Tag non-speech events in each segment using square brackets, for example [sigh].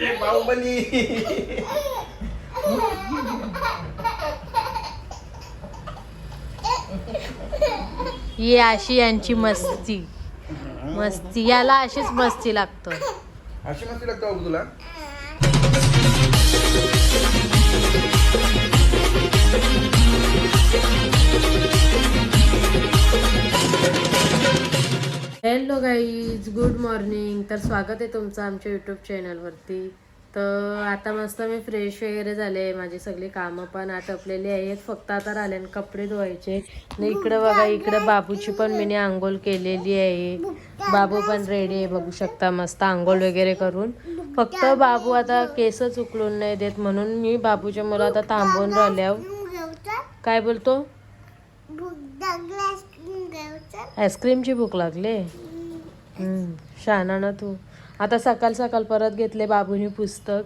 बाहुबली. ही अशी यांची मस्ती. मस्ती. याला अशीच मस्ती लागतो. अशी मस्ती लागतो बाबू तुला? Hello guys good morning. तर स्वागत आहे तुमचं आमच्या यूट्यूब चॅनलवरती तर आता मस्त मी फ्रेश वगैरे झाले माझी सगळी कामं पण. आटपलेली आहेत फक्त आता राहिले आणि कपडे धुवायचे. आणि इकडं बघा इकडं बाबूची पण मी आंघोळ केलेली आहे. बाबू पण रेडी आहे बघू शकता मस्त आंघोळ वगैरे करून. फक्त बाबू आता केसच उकलून नाही देत म्हणून मी बाबूच्या मुलं आता थांबून राहिल्या काय बोलतो? आईस्क्रीमची भूक लागले. शहाणा ना तू. आता सकाळ सकाळ परत घेतले बाबूनी पुस्तक.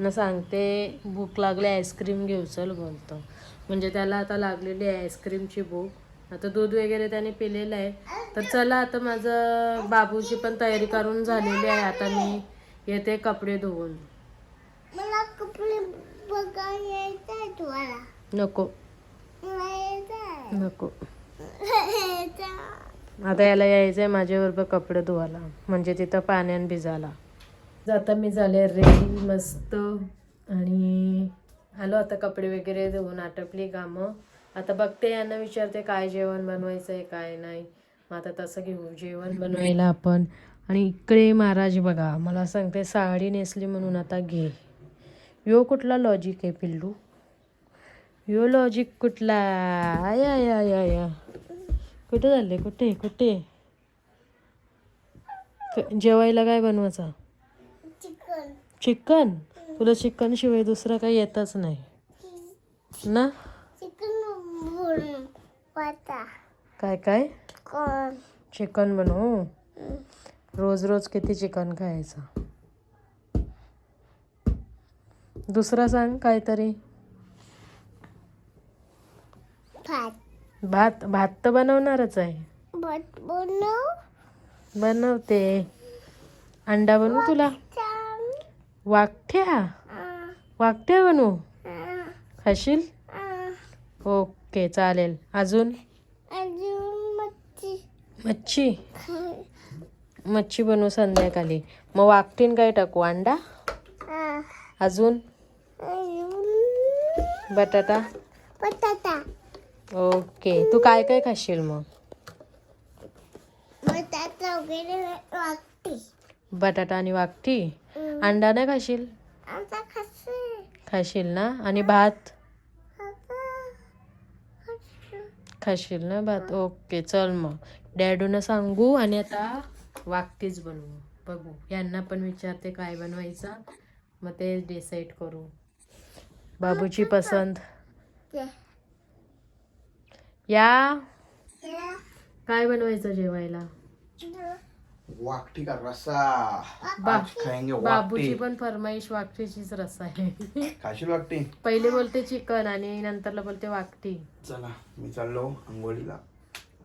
न सांगते भूक लागली आईस्क्रीम घेऊ चल बोलतो. म्हणजे त्याला आता लागलेली आहे आईस्क्रीमची भूक. आता दूध वगैरे त्याने पिलेलं आहे. तर चला आता माझं बाबूची पण तयारी करून झालेली आहे. आता मी येते कपडे धुवून. मला कपडे बघायला यायचंय तुम्हाला. नको. नको. [laughs] आता याला आहे माझ्याबरोबर कपडे धुवायला. म्हणजे तिथं पाण्यान भिजायला. जाता मी झाले रेडी मस्त. आणि आलो आता कपडे वगैरे धुवून आटपली कामं. आता बघते यांना विचारते काय जेवण बनवायचं आहे काय नाही. मग आता तसं घेऊ जेवण बनवायला आपण. आणि इकडे महाराज बघा मला सांगते साडी नेसली म्हणून आता घे. यो कुठला लॉजिक आहे पिल्लू? यो लॉजिक कुठला? आय आय आय आय आय. कुठे झाले कुठे? कुठे? जेवायला काय बनवायचं? चिकन. चिकन? तुला चिकन शिवाय दुसरं काही येतच नाही. ना? चिकन काय काय? चिकन. बनवू? रोज रोज किती चिकन खायचं? दुसरा सांग काहीतरी. भात भात तर बनवणारच आहे. भात बनव. बनवते. अंडा बनवू तुला? छान. वाकठ्या आ, वाकठ्या बनवू. आ, खाशील? आ. ओके चालेल. अजून? अजून मच्छी. मच्छी? मच्छी बनवू संध्याकाळी. मग वाकटीन काय टाकू? अंडा? आ, अजून? अजून बटाटा? बटाटा. ओके. तू काय काय खाशील मग? बटाटा वगैरे वागते. बटाटा आणि वाकटी अंडा नाही खाशील? आता खाशील. ना? आणि भात. खाशील. ना भात? ओके चल मग. डॅडूनं सांगू आणि आता वाकटीच बनवू. बघू. यांना पण विचारते काय बनवायचं. मग ते डिसाईड करू. बाबूची पसंत. या. काय बनवायचं जेवायला? वाकटी का रसा बा- आज खाएंगे बाबूची वाकटी पण फरमाईश वाकटीचीच रस आहे. खाशील वाकटी? पहिले बोलते चिकन आणि नंतरला बोलते वाकटी. चला मी चाललो आंघोळीला.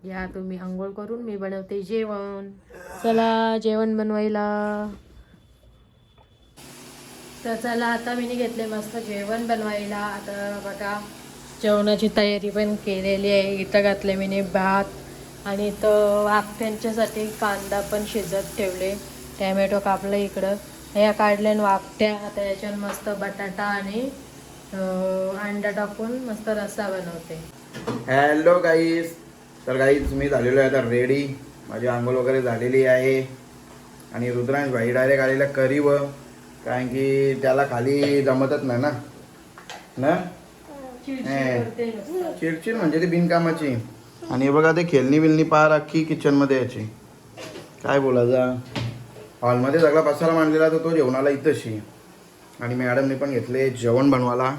या तुम्ही आंघोळ करून मी बनवते जेवण. चला जेवण बनवायला. तर चला आता मी घेतले मस्त जेवण बनवायला. आता बघा जेवणाची तयारी पण केलेली आहे. इथं घातले मी भात आणि इथं वाकट्यांच्यासाठी कांदा पण शिजत ठेवले. टॅमॅटो कापलं इकडं. ह्या काढल्या आणि वाकट्या आता याच्यावर मस्त बटाटा आणि अंडा टाकून मस्त रस्सा बनवते. हॅलो गाईज तर गाईज मी झालेलो आहे आता रेडी माझी आंघोळ वगैरे झालेली आहे. आणि रुद्रांश भाई डायरेक्ट आलेला करीव. कारण की त्याला खाली जमतच नाही ना. ना? चिडचिड म्हणजे ती बिनकामाची. आणि हे बघा ते खेळणी बिलणी पार अख्खी किचनमध्ये याची. काय बोलायचा? हॉलमध्ये सगळा पसारा मांडलेला तर तो जेवणाला इथंशी. आणि मॅडमने पण घेतले जेवण बनवायला.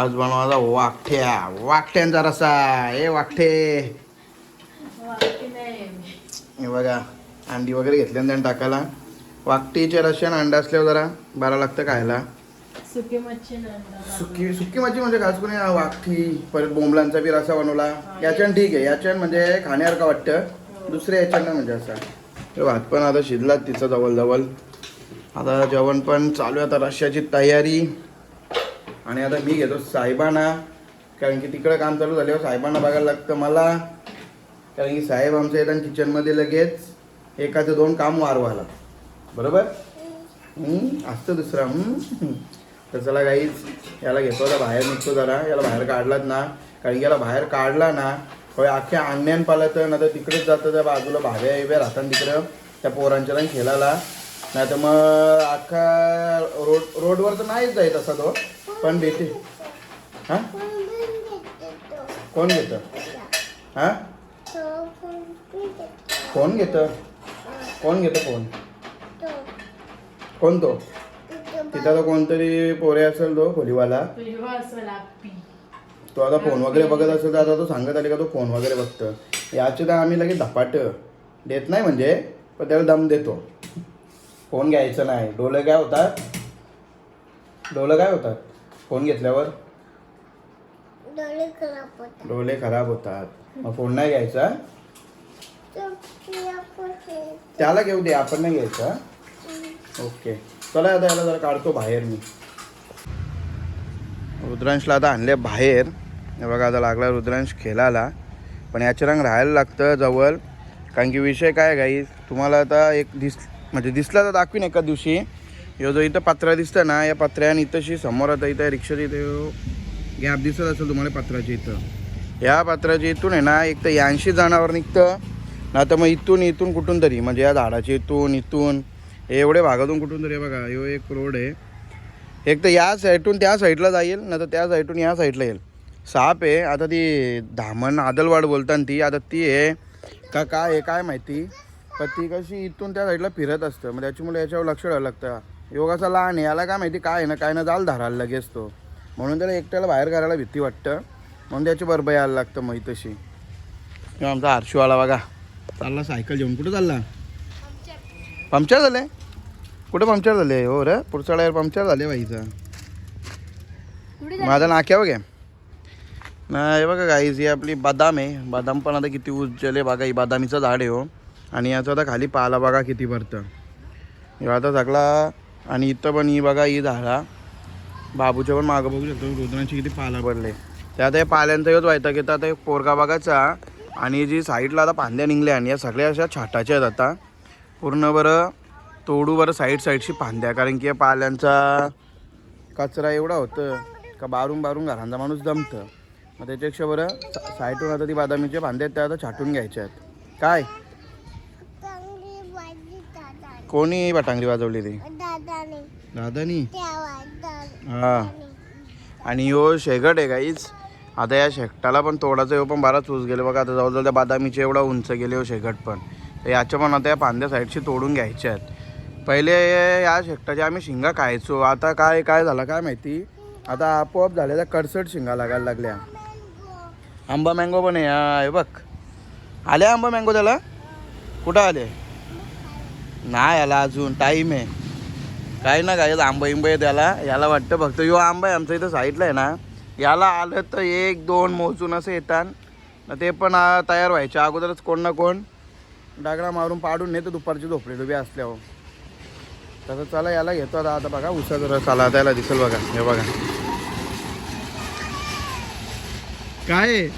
आज बनवायला वाकठ्या. वाकठ्यांचा रसा हे वाकठे. हे बघा अंडी वगैरे घेतली त्यांनी टाकायला. वाकटीचे रशियन अंडा असल्यावर जरा बरा लागतं खायला. सुकी मच्छी सुकी सुकी मच्छी म्हणजे खास या वाकठी परत बोंबलांचा बी रसा बनवला. याच्यानं ठीक आहे. याच्यानं म्हणजे खाण्यासारखं वाटतं. दुसऱ्या याच्यानं म्हणजे असा. तर भात पण आता शिजला तिचा जवळ जवळ आता जेवण पण चालू आहे. आता रश्याची तयारी. आणि आता मी घेतो साहेबांना. कारण की तिकडं काम चालू झाल्यावर साहेबांना बघायला लागतं मला. कारण की साहेब आमच्या येतात किचनमध्ये लगेच एकाचं दोन काम वारवायला. बरोबर? असतं दुसरा. तर चला काहीच याला घेतो आता बाहेर निघतो जरा. याला बाहेर काढलात ना. कारण की याला बाहेर काढला ना होय अख्ख्या अंड्यान पालत ना तर तिकडेच जातं त्या बाजूला भाव्या बिव्या राहतात तिकडं. त्या पोरांच्या खेळायला. नाही तर मग अख्खा रोड रोडवर तर नाहीच जाईल तसा तो. पण भीती हां? कोण कोण घेतं? हां? कोण घेते? घेतं कोण घेतं फोन कोण तो? तिथं तर कोणतरी पोरे असेल तो खोलीवाला. तो आता फोन वगैरे बघत असेल तर आता तो सांगत आले का तो फोन वगैरे बघतं. याचे तर आम्ही लगेच धपाट. देत नाही म्हणजे पण त्याला दम देतो. फोन घ्यायचं नाही. डोळे काय होतात? डोळे काय होतात? फोन घेतल्यावर? डोळे खराब होतात. डोळे खराब होतात. मग फोन नाही घ्यायचा? त्याला घेऊ दे. आपण नाही घ्यायचा. ओके. चला आता याला जरा काढतो बाहेर मी. रुद्रांशला आता आणले बाहेर. बघा आता लागला रुद्रांश खेळाला पण याचे रंग राहायला लागतं जवळ. कारण की विषय काय गाई तुम्हाला आता एक दिस म्हणजे दिसला तर दाखवीन एका दिवशी. ह्यो जो इथं पात्रा दिसतं ना या पात्र्याने इथंशी समोर आता इथं रिक्षाच्या इथे गॅप दिसत असेल तुम्हाला पात्राच्या इथं. या पात्राच्या इथून आहे ना एक तर यांशी जनावर निघतं. ना तर मग इथून इथून कुठून तरी म्हणजे या झाडाच्या इथून इथून. हे एवढे भागातून कुठून तरी बघा ह्यो एक रोड आहे. एक तर या साईडून त्या साईडला जाईल ना तर त्या साईडून या साईडला येईल. साप आहे आता ती धामण आदलवाड बोलतात ती आता ती आहे. का काय आहे काय माहिती? पण ती कशी इथून त्या साईडला फिरत असतं मग त्याच्यामुळे याच्यावर लक्ष द्यावं लागतं. योगाचा लहान आहे याला काय माहिती काय आहे ना काय ना जाल धारायला लगेच तो. म्हणून त्याला एकट्याला बाहेर करायला भीती वाटतं. म्हणून त्याची बरोबर यायला लागतं मग तशी. किंवा आमचा आला बघा. चालला सायकल घेऊन. कुठं चालला? पंक्चर झाले? कुठं पंक्चर झाले? हो रे पुढचा टायर पंक्चर झाले बाईचा माझा नाक्यावर घ्या ना हे बघा गाईज ही आपली बदाम आहे. बदाम पण आता किती उज्जल आहे बघा. ही बदामीचं झाड आहे हो. आणि याचं आता खाली पाला बघा किती भरतं. हे आता सगळा आणि इथं पण ही बघा ही झाडा. बाबूच्या पण मागं बघू शकतो. रुद्रांची किती पाला भरले त्यात हे पाल्यांचा येत व्हायचा की आता पोरगा बघायचा. आणि जी साईडला आता फांद्या निघल्या आणि या सगळ्या अशा छाटाच्या आहेत आता. पूर्ण बरं तोडू बरं साईड साईडशी फांद्या. कारण की या पाल्यांचा कचरा एवढा होतं का बारून बारून घरांचा माणूस दमतं. मग त्याच्यापेक्षा बरं साईडून आता ती बादामीच्या फांद्या आहेत त्या आता छाटून घ्यायच्या आहेत. काय? कोणी बटांगरी वाजवली ती? दादानी. हां. हा आणि यो शेगट आहे काहीच आता या शेकटाला पण तोडाचा ह्यो पण बराच ऊस गेले. बघा आता जवळजवळ त्या बादामीचे एवढा उंच गेले हो शेगट पण. तर याच्या पण आता या पांद्या साईडशी तोडून घ्यायच्या आहेत. पहिले या शेकटाच्या आम्ही शिंगा खायचो. आता काय काय झालं काय माहिती? आता आपोआप झालेल्या त्या कडसट शिंगा लागायला लागल्या. आंबा मँगो पण आहे. बघ. आले आंबा मँगो त्याला? कुठं आले? नाही आला अजून. टाईम आहे. काही ना काय आंबा इंब आहे त्याला. याला वाटतं फक्त यो आंबा आहे आमच्या इथं साईडला आहे ना. याला आलं तर एक दोन मोजून असं येतात. ते पण तयार व्हायच्या अगोदरच कोण ना कोण डागडा मारून पाडून नेतो दुपारची झोपडी डुबी असल्यावर. तसं चला याला घेतो आता. आता बघा रस चाला आता याला दिसेल बघा. हे बघा. काय आहे?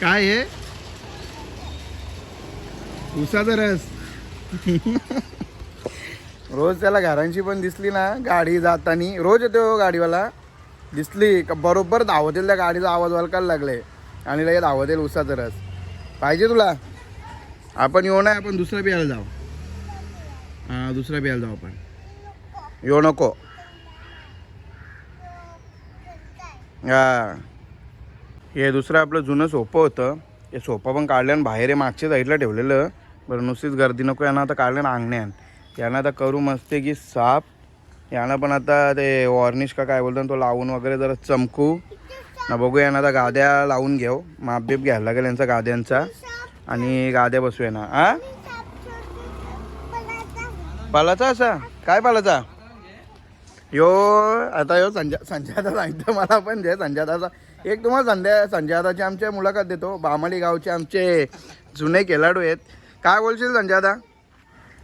काय आहे उसाचा रस. [laughs] रोज त्याला घरांची पण दिसली ना गाडी जातानी. रोज येतो हो गाडीवाला. दिसली का बरोबर धावतील त्या गाडीचा आवाज वळकायला लागले? आणि लगेच धावतील उसाचा रस. पाहिजे तुला? आपण येऊ नाही आपण दुसरा प्यायला जाऊ. हां दुसरा प्यायला जाऊ आपण. येऊ नको. हा. हे दुसरं आपलं जुनं सोपं होतं. हे सोपं पण काढलं आणि बाहेर हे मागच्या साईडला ठेवलेलं. बरं नुसतीच गर्दी नको यांना आता काढलं ना अंगण्यान यांना आता करू मस्ते की साप. यांना पण आता ते वॉर्निश का काय बोलतात तो लावून वगैरे जरा चमकू. ना बघूया ना आता गाद्या लावून घेऊ. मापबीप घ्यायला लागेल यांचा गाद्यांचा. आणि गाद्या बसूया ना. आ? पालाचा असा? काय पालाचा? यो आता यो संजय संजयादा सांगतो मला पण जे संजयादाचा एक तुम्हाला संध्या संजयादाची आमच्या मुलाखत देतो. बामाली गावचे आमचे जुने खेळाडू आहेत. काय बोलशील संजयादा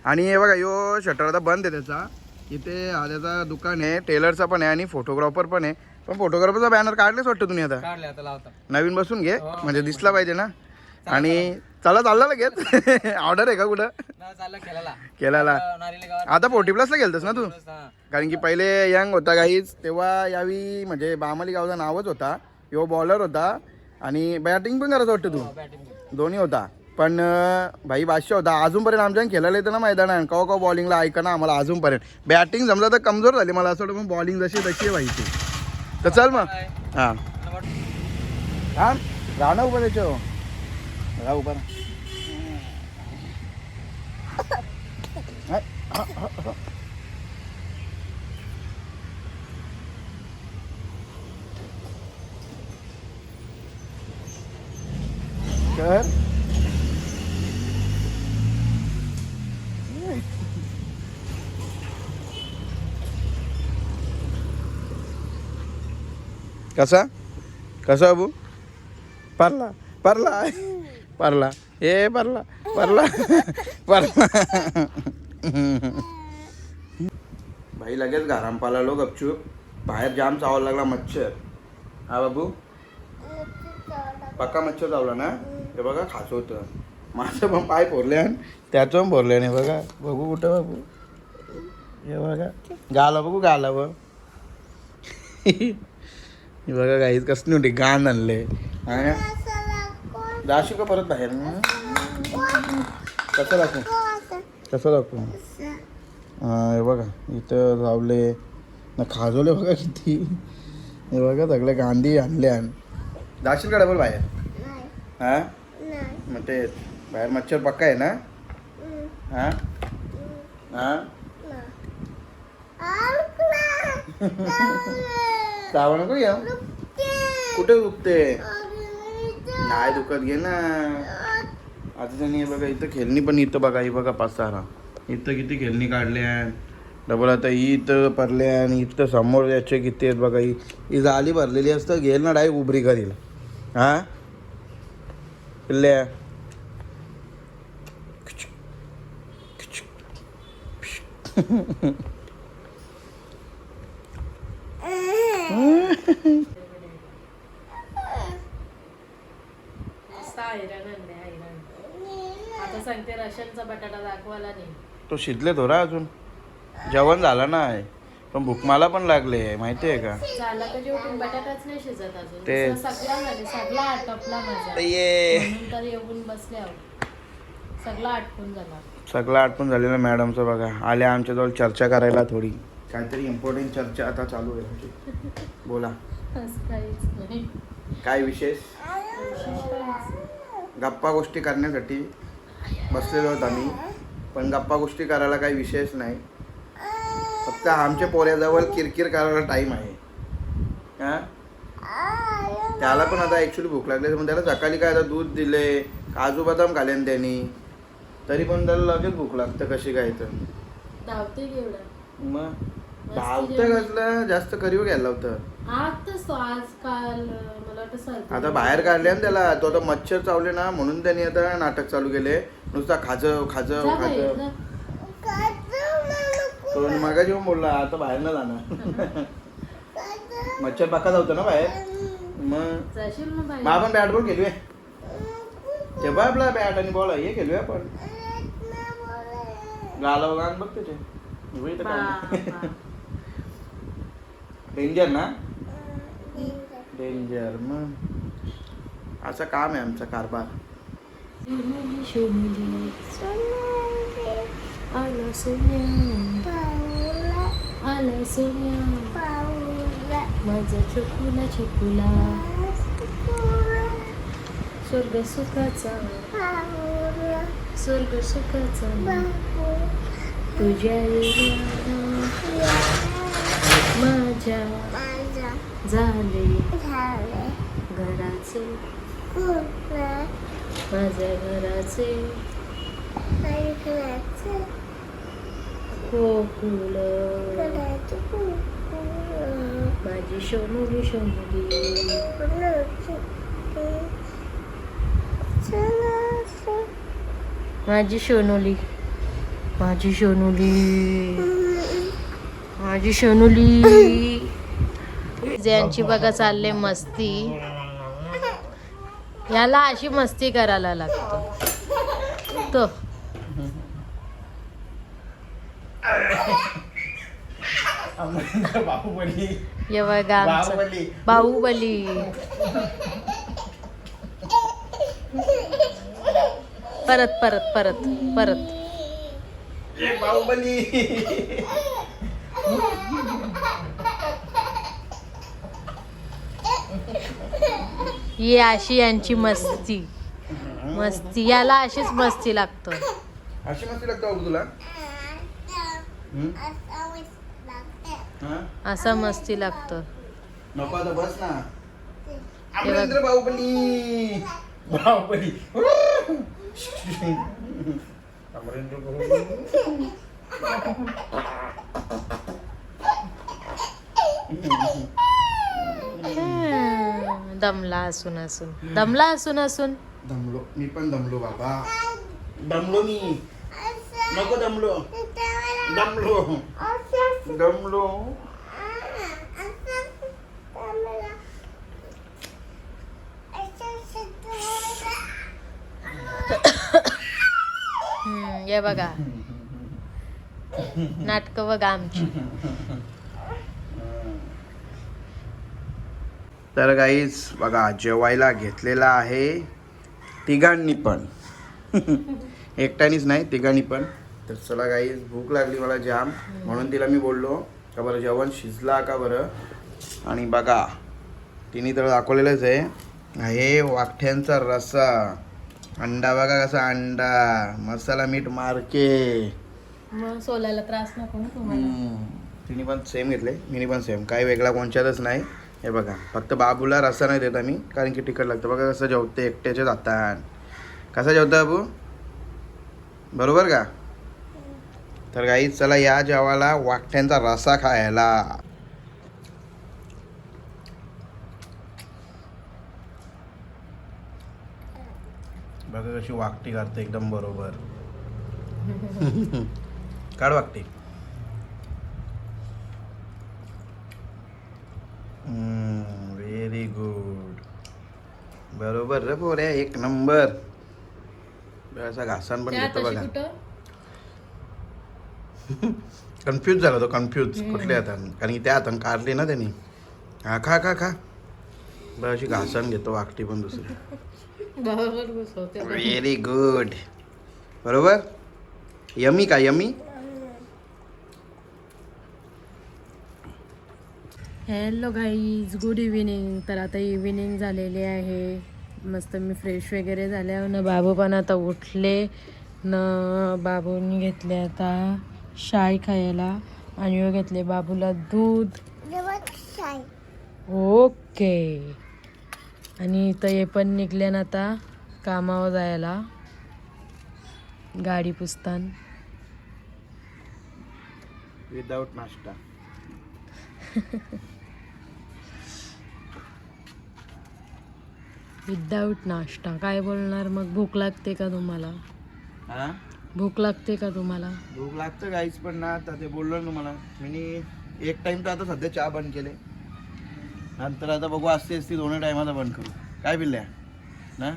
आणि हे बघा यो शटर आता बंद आहे त्याचा. इथे हा त्याचा दुकान आहे टेलरचा पण आहे आणि फोटोग्राफर पण आहे. पण फोटोग्राफरचा बॅनर काढलेच वाटतं तुम्ही आता? काढले आता लावता नवीन बसून घे. म्हणजे दिसला पाहिजे ना. आणि चला चालला लगेच? [laughs] ऑर्डर आहे का कुठं? ना चाललं खेळायला गावात आता फोर्टी प्लसला गेलतस ना तू? हा. कारण की पहिले यंग होता काहीच तेव्हा यावी म्हणजे बामाली गावचा नावच होता. यो बॉलर होता. आणि बॅटिंग पण करत वाटतं तू. बॅटिंग दोन्ही होता. पण अं, भाई बादशाह होता. अजूनपर्यंत आमच्या खेळायला येतं ना मैदानात. कवा कवा बॉलिंगला ऐका ना आम्हाला अजूनपर्यंत. बॅटिंग जमलं तर कमजोर झाली. मला असं वाटतं पण बॉलिंग जशी तशी आहे भाई ती. तर चल मग. हां. हां राहणं उभं त्याच्या राहा उभा. कर कसा? कसा अबू परला. परला? परला. ए परला. परला. परला. भाई लगेच घराम पालालो गपचूप. बाहेर जाम चावायला लागला मच्छर. हा बाबू? पक्का मच्छर चावला ना? हे बघा खास होतं. माझं पण पाय फोरले त्याचं पण फोरले नाही बघा बघू कुठं बाबू? हे बघा. गाला बघू गाला बघ. बघा काहीच कसली होती गाण आणले. आणि का परत बाहेर? कसं दाखवू? कसं दाखवू? हे बघा इथं लावले. ना खाजवले बघा किती. हे बघा सगळे गांधी आणले आण. जाशील का डबल बाहेर? हां? मग ते बाहेर मच्छर पक्का आहे ना? हां? हां? चावा नको या कुठे दुखते? नाही दुखत घे ना. आता त्यांनी बघा इथं खेळणी पण इथं बघा ही बघा पाच सहा. इथं किती खेळणी काढले डबल आता ही इथं भरले आणि इथं समोर याचे किती आहेत बघा ही ही जाली भरलेली असतं. घेल ना डायरेक्ट उबरी करील. हा? पिल्ल्या मस्त हैराण आणले हैराण आता सांगते रशांचा बटाटा दाखवायला नाही तो शिजले थोडा अजून. जेवण झालं नाही पण भूक मला पण लागले माहिती आहे का? झाला का जेवण बटाटाच नाही शिजत अजून. ते- नुसतं सगळा झाले सगळा आटपला माझा. ये म्हणून तर येऊन बसले आहोत. सगळा आटपून झाला. सगळं आटपून झालेलं मॅडमचं बघा. आले आमच्याजवळ चर्चा करायला थोडी. काहीतरी इम्पॉर्टंट चर्चा आता चालू आहे आमची. बोला. काय विशेष? गप्पा गोष्टी करण्यासाठी बसलेलो आहोत आम्ही. पण गप्पा गोष्टी करायला काही विशेष नाही. फक्त आमच्या पोऱ्याजवळ किरकिर करायला टाईम आहे. हां? त्याला पण आता ॲक्च्युली भूक लागली पण त्याला सकाळी काय आता दूध दिले काजू बदाम खाल्ले त्यांनी. तरी पण त्याला लगेच भूक लागतं कशी काय तर मग? धावतं कसलं? जास्त करीव घ्यायला होतं आज तो आजकाल मला वाटतं सर्दी आता बाहेर काढले ना त्याला. तो आता मच्छर चावले ना म्हणून त्यांनी आता नाटक चालू केले. नुसता खाजव खाजव जा बाहेर, खाजव. जा. तो मगा जेव्हा बोलला आता बाहेर ना जाणार मच्छर पक्का जावतो ना बाहेर? मग? आपण बॅट बॉल खेळूया तेव्हा आपला बॅट आणि बॉल हे खेळूया आपण. गाला बघ त्याचे. डेंजर ना? डेंजर मग. असं काम आहे आमचा कारभार. आला सोन्या आला सोन्या माझा चकुला चकुला स्वर्ग सुखाचा स्वर्ग सुखाचा तुझ्या माझ्या झाले घराचे. माझ्या घराचे. गोकुळ माझी शोनुली शोनुली. माझी शोनुली. माझी सोनुली माझी सोनुली ज्यांची बघा चालले मस्ती. याला अशी मस्ती करायला लागतो. तो. बाहुबली ये बघा बाहुबली. परत परत परत परत. बाहुबली. ही अशी यांची मस्ती. मस्ती याला अशीच मस्ती लागतो. अशी मस्ती लागतो बाबू तुला? हम्म? असं लागते हा? असा मस्ती लागतो. नको आता बस ना. बघ. अमरेंद्र बाहुबली. बाहुबली. अमरेंद्र बाहुबली. हम्म, [laughs] दमला असून असून. दमला असून असून? दमलो. मी पण दमलो बाबा. दमलो मी. नको दमलो. दमलो. दमलो. हम्म, हे बघा. नाटक बघा आमची. तर गाईज बघा जेवायला घेतलेला आहे तिघांनी पण. [laughs] एकट्यानीच नाही तिघांनी पण. तर चला गाईज भूक लागली मला जाम. म्हणून तिला मी बोललो का बरं जेवण शिजला का बरं? आणि बघा तिने तर दाखवलेलंच आहे. हे वाकठ्यांचा रस्सा. अंडा बघा कसा अंडा. मसाला मीठ मारके. सोलायला त्रास नको. तिने पण सेम घेतले. मिनी पण सेम काही वेगळा कोणच्यातच नाही. हे बघा फक्त बाबूला रस्सा नाही देत आम्ही कारण की तिखट लागतं. बघा कसं जेवते एकट्याच्या जातात कसा जेवता बाबू? बरोबर का? तर काही चला या जेवाला वाकट्यांचा रसा खायला. बघा कशी वाकटी काढते एकदम बरोबर. [laughs] काढ वाकटी. व्हेरी गुड बरोबर रे पोऱ्या एक नंबर. असा घासान पण घेतो बघा. कन्फ्यूज झाला तो कन्फ्यूज कुठल्या हाताने? कारण की त्या हाताने काढली ना त्यांनी. हा खा खा खा. बरं अशी घासान घेतो वाकटी पण दुसरी. [laughs] व्हेरी गुड बरोबर? यमी का yummy? Hello guys good evening तर आता इव्हिनिंग झालेली आहे. मस्त मी फ्रेश वगैरे झाले न बाबू पण आता उठले. न बाबूनी घेतले आता शाई खायला. आणि घेतले बाबूला दूध. ओके. आणि इथं हे पण निघले ना आता कामावर जायला. गाडी पुसतान. विदाउट नाश्ता. [laughs] विदाऊट नाश्ता. काय बोलणार? मग भूक लागते का तुम्हाला? हा? भूक लागते का तुम्हाला? भूक लागतं काहीच पण ना आता ते बोललो ना तुम्हाला. मी एक टाइम तर आता सध्या चहा बंद केले. नंतर आता बघू असते असते दोन्ही टायमाला बंद करू. काय बिल्ल्या ना?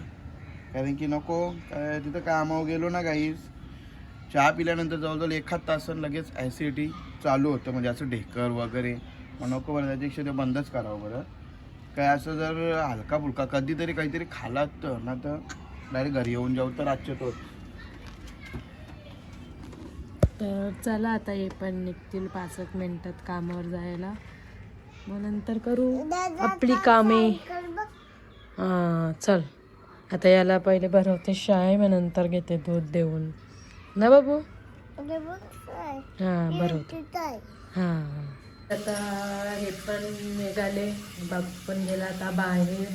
कारण की नको काय तिथं कामावर गेलो ना काहीच. चहा पिल्यानंतर जवळजवळ एखाद तासन लगेच ॲसिडिटी चालू होतं. म्हणजे असं ढेकर वगैरे. मग नको बरं त्याच्यापेक्षा ते बंदच करावं बरं. काय असं जर हलका फुलका कधीतरी काहीतरी खालात तर ना तर डायरेक्ट घरी येऊन जाऊ तर आजच्या तोच तर चला आता हे पण निघतील पाच एक मिनिटात कामावर जायला. मग नंतर करू आपली कामे. हां चल. आता याला पहिले भरवते शाय मग नंतर घेते दूध देऊन. ना बाबू? हां भरवते. हां. आता हे पण निघाले. बाप पण गेला आता बाहेर.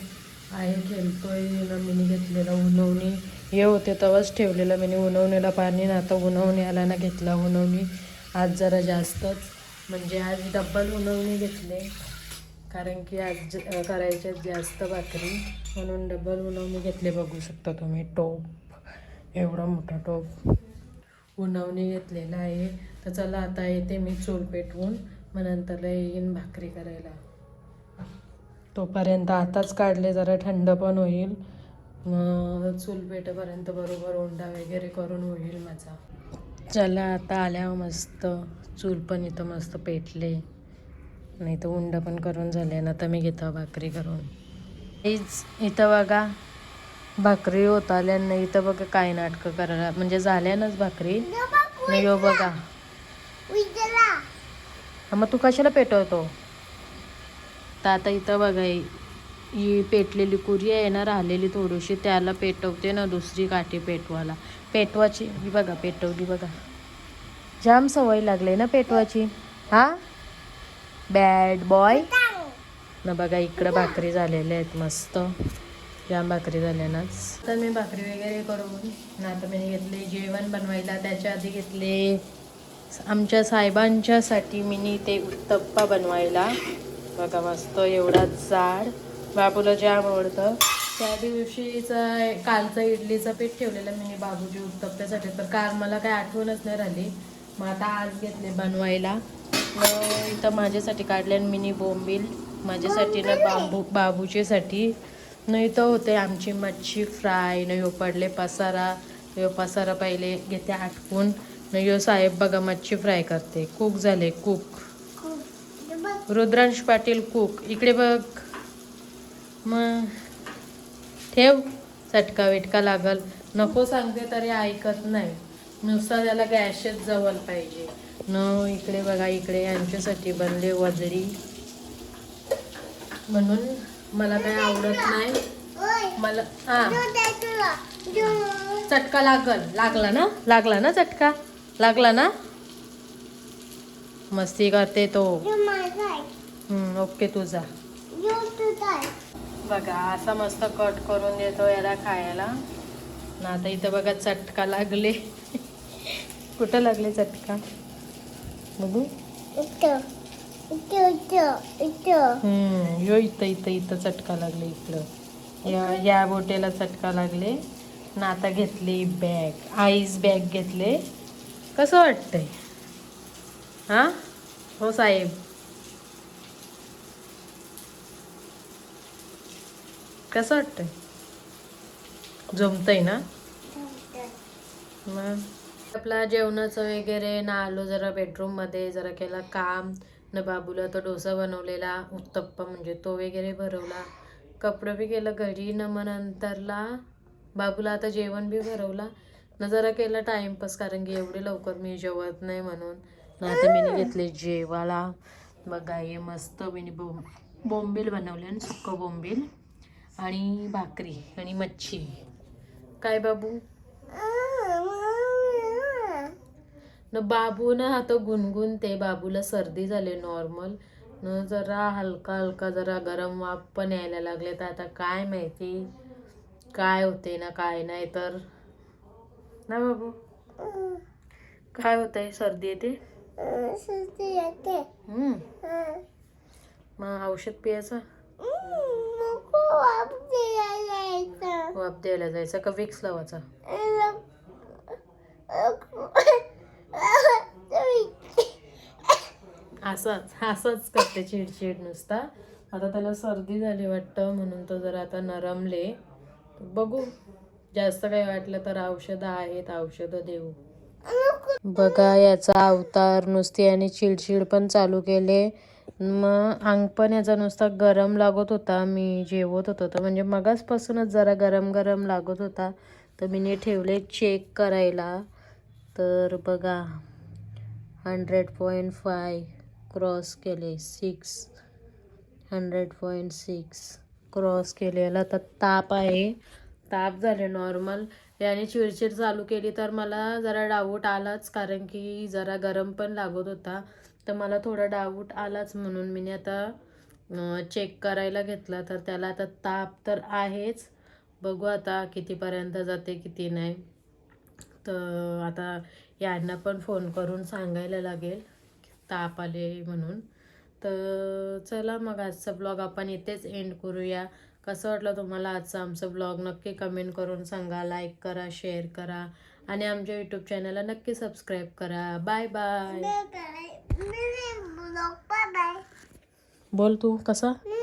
आहे खेळतोय. मिनी घेतलेला उन्हवणी हे होते तेव्हाच ठेवलेलं मी उन्हवणीला पाणी ना आता उन्हवणी आला ना घेतला उन्हवणी आज जरा जास्तच. म्हणजे आज डब्बल उन्हवणी घेतले. कारण की आज ज- करायचे जास्त भाकरी. म्हणून डबल उन्हवणी घेतले. बघू शकता तुम्ही. टोप. एवढा मोठा टोप. उन्हवणी घेतलेला आहे. तर चला आता येते मी चूल पेटवून. मग नंतर येईन भाकरी करायला. तोपर्यंत आताच काढले जरा थंड पण होईल. मग चूल पेटेपर्यंत बरोबर ओंडा वगैरे करून होईल माझा. चला आता आल्यावर मस्त. चूल पण इथं मस्त पेटले. नाही तर उंड पण करून झाले ना तर मी घेतो भाकरी करून. हेच इथं बघा. भाकरी होत आल्या नाही इथं बघा काय नाटकं करायला. म्हणजे झाल्यानच भाकरी. नाही हो बघा. उजला मग तू कशाला पेटवतो? तर आता इथं बघा ही पेटलेली कुरी आहे ना राहिलेली थोडीशी त्याला पेटवते ना दुसरी काठी पेटवायला. पेटवाची ही बघा पेटवली बघा. जाम सवय लागली ना पेटवाची हा? बॅड बॉय ना बघा इकडं भाकरी झालेल्या आहेत मस्त. जाम भाकरी झाल्यानाच. तर मी भाकरी वगैरे करून ना आता मी घेतले जेवण बनवायला त्याच्या आधी घेतले आमच्या साहेबांच्यासाठी मी ते उत्तप्पा बनवायला. बघा मस्त एवढा जाड. बाबूला जाम आवडतं. त्या दिवशीचा कालचा इडलीचं पीठ ठेवलेलं मी बाबूजी उत्तप्प्यासाठी. तर काल मला काही आठवणच नाही राहिली. मग आता आज घेतले बनवायला. मग इथं माझ्यासाठी काढले आणि मिनी बोंबील. माझ्यासाठी ना बांबू बाबूजीसाठी. न इथं होते आमची मच्छी फ्राय. न ह्यो पडले पसारा. ह्यो पसारा पहिले घेते आटकून. न साहेब बघा मच्छी फ्राय करते. कुक झाले कुक रुद्रांश पाटील कुक इकडे बघ. मग ठेव. चटका विटका लागल. नको सांगते तरी ऐकत नाही. नुसता त्याला गॅसच जवळ पाहिजे. न इकडे बघा इकडे यांच्यासाठी बनले वजरी म्हणून मला काही आवडत नाही. मला हा. चटका लागल. लागला ना? लागला ना चटका? लागला ना? मस्ती करते तो. ओके तुझा बघा असा मस्त कट करून देतो याला खायला. ना आता इथं बघा चटका लागले. कुठं लागले चटका? बघू. इथं इथं इथं इथं. हम्म, यो इथं इथं इथं चटका लागले इकडं. या या बोटेला चटका लागले. ना आता घेतली बॅग आईस बॅग घेतले. कसं वाटतंय? हां? हो साहेब. कसं वाटतंय? जमतंय ना? मग? आपला जेवणाचं वगैरे ना आलो जरा बेडरूममध्ये जरा केला काम. न बाबूला तो डोसा बनवलेला उत्तप्पा म्हणजे तो वगैरे भरवला. कपडे बी केलं घरी न मग नंतरला बाबूला आता जेवण बी भरवला. न जरा केला टाइमपास कारण की एवढे लवकर मी जेवत नाही म्हणून. ना आता मी घेतले जेवाला बघा हे मस्त मी बोंब बोंबील बनवले आणि सुक्कं बोंबील आणि भाकरी आणि मच्छी. काय बाबू? न बाबू ना आता गुणगुणते बाबूला सर्दी झाली नॉर्मल. न जरा हलका हलका जरा गरम वाफ पण यायला लागले तर आता काय माहिती? काय होते ना काय नाही तर. ना बाबू? काय होतंय? सर्दी येते? सुस्ती येते. मग औषध पियाचं? नको वापस यायचं वाफ द्यायला जायचं का विक्स लावायचा? असंच असंच करते चिडचिड नुसता. आता त्याला सर्दी झाली वाटतं म्हणून तो जरा आता नरमले. बघू. जास्त काही वाटलं तर औषधं आहेत औषधं देऊ. बघा याचा अवतार नुसती आणि चिडचिड पण चालू केले. मग अंग पण याचा नुसता गरम लागत होता. मी जेवत होतो तर म्हणजे मगासपासूनच जरा गरम गरम लागत होता. तर मी ठेवले चेक करायला. तर बघा हंड्रेड पॉईंट फाय क्रॉस केले six hundred point six cross केलेला तर ताप आहे. ताप झाले नॉर्मल याने चिडचिड चालू केली तर मला जरा डाऊट आलाच कारण की जरा गरम पण लागत होता. तर मला थोडा डाऊट आलाच म्हणून मी आता चेक करायला घेतला. तर त्याला आता ताप तर आहेच. बघू आता कितीपर्यंत जाते किती नाही. तर आता यांना पण फोन करून सांगायला लागेल ताप आले म्हणून. तर चला मग आजचा ब्लॉग आपण इथेच एंड करूया. कसं वाटलं तुम्हाला आजचा आमचा ब्लॉग नक्की कमेंट करून सांगा लाईक करा शेअर करा आणि आमच्या यूट्यूब चॅनलला नक्की सबस्क्राईब करा. बाय बाय बाय बोल तू कसा? मी